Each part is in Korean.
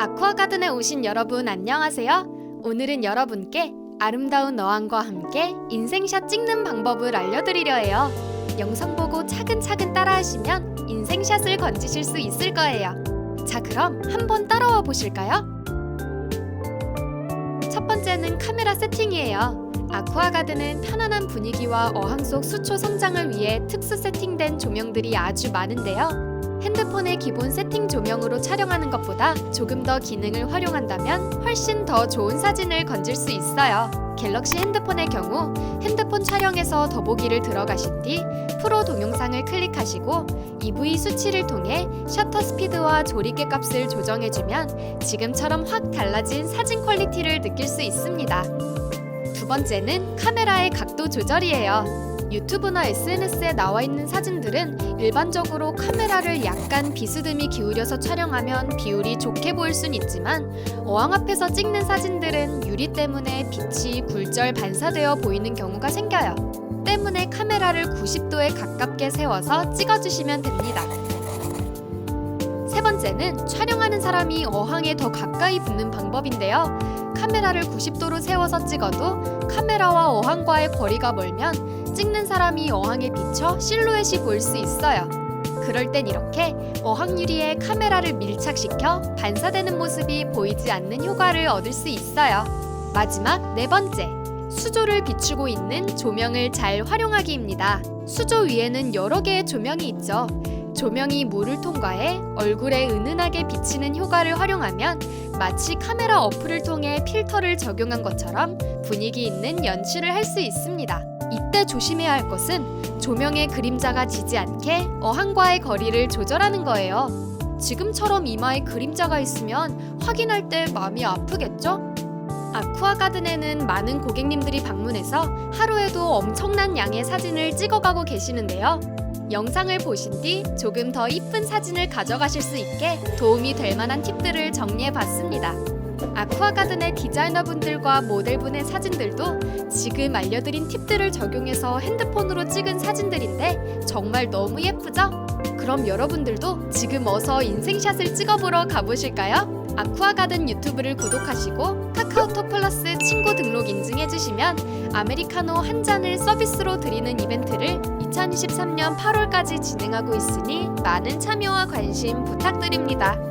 아쿠아가든에 오신 여러분 안녕하세요. 오늘은 여러분께 아름다운 어항과 함께 인생샷 찍는 방법을 알려드리려 해요. 영상 보고 차근차근 따라하시면 인생샷을 건지실 수 있을 거예요. 자, 그럼 한번 따라와 보실까요? 첫 번째는 카메라 세팅이에요. 아쿠아가든은 편안한 분위기와 어항 속 수초 성장을 위해 특수 세팅된 조명들이 아주 많은데요. 핸드폰의 기본 세팅 조명으로 촬영하는 것보다 조금 더 기능을 활용한다면 훨씬 더 좋은 사진을 건질 수 있어요. 갤럭시 핸드폰의 경우 핸드폰 촬영에서 더보기를 들어가신 뒤 프로 동영상을 클릭하시고 EV 수치를 통해 셔터 스피드와 조리개 값을 조정해주면 지금처럼 확 달라진 사진 퀄리티를 느낄 수 있습니다. 두 번째는 카메라의 각도 조절이에요. 유튜브나 SNS에 나와 있는 사진들은 일반적으로 카메라를 약간 비스듬히 기울여서 촬영하면 비율이 좋게 보일 순 있지만 어항 앞에서 찍는 사진들은 유리 때문에 빛이 굴절 반사되어 보이는 경우가 생겨요. 때문에 카메라를 90도에 가깝게 세워서 찍어주시면 됩니다. 세 번째는 촬영하는 사람이 어항에 더 가까이 붙는 방법인데요. 카메라를 90도로 세워서 찍어도 카메라와 어항과의 거리가 멀면 찍는 사람이 어항에 비쳐 실루엣이 보일 수 있어요. 그럴 땐 이렇게 어항 유리에 카메라를 밀착시켜 반사되는 모습이 보이지 않는 효과를 얻을 수 있어요. 마지막 네 번째. 수조를 비추고 있는 조명을 잘 활용하기입니다. 수조 위에는 여러 개의 조명이 있죠. 조명이 물을 통과해 얼굴에 은은하게 비치는 효과를 활용하면 마치 카메라 어플을 통해 필터를 적용한 것처럼 분위기 있는 연출을 할 수 있습니다. 이때 조심해야 할 것은 조명의 그림자가 지지 않게 어항과의 거리를 조절하는 거예요. 지금처럼 이마에 그림자가 있으면 확인할 때 마음이 아프겠죠? 아쿠아 가든에는 많은 고객님들이 방문해서 하루에도 엄청난 양의 사진을 찍어가고 계시는데요. 영상을 보신 뒤 조금 더 이쁜 사진을 가져가실 수 있게 도움이 될 만한 팁들을 정리해 봤습니다. 아쿠아가든의 디자이너분들과 모델분의 사진들도 지금 알려드린 팁들을 적용해서 핸드폰으로 찍은 사진들인데 정말 너무 예쁘죠? 그럼 여러분들도 지금 어서 인생샷을 찍어보러 가보실까요? 아쿠아가든 유튜브를 구독하시고 카카오톡 플러스 친구 등록 인증해주시면 아메리카노 한 잔을 서비스로 드리는 이벤트를 2023년 8월까지 진행하고 있으니 많은 참여와 관심 부탁드립니다.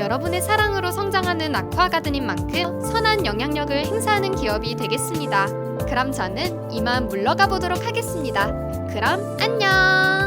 여러분의 사랑으로 성장하는 아쿠아가든인 만큼 선한 영향력을 행사하는 기업이 되겠습니다. 그럼 저는 이만 물러가 보도록 하겠습니다. 그럼 안녕!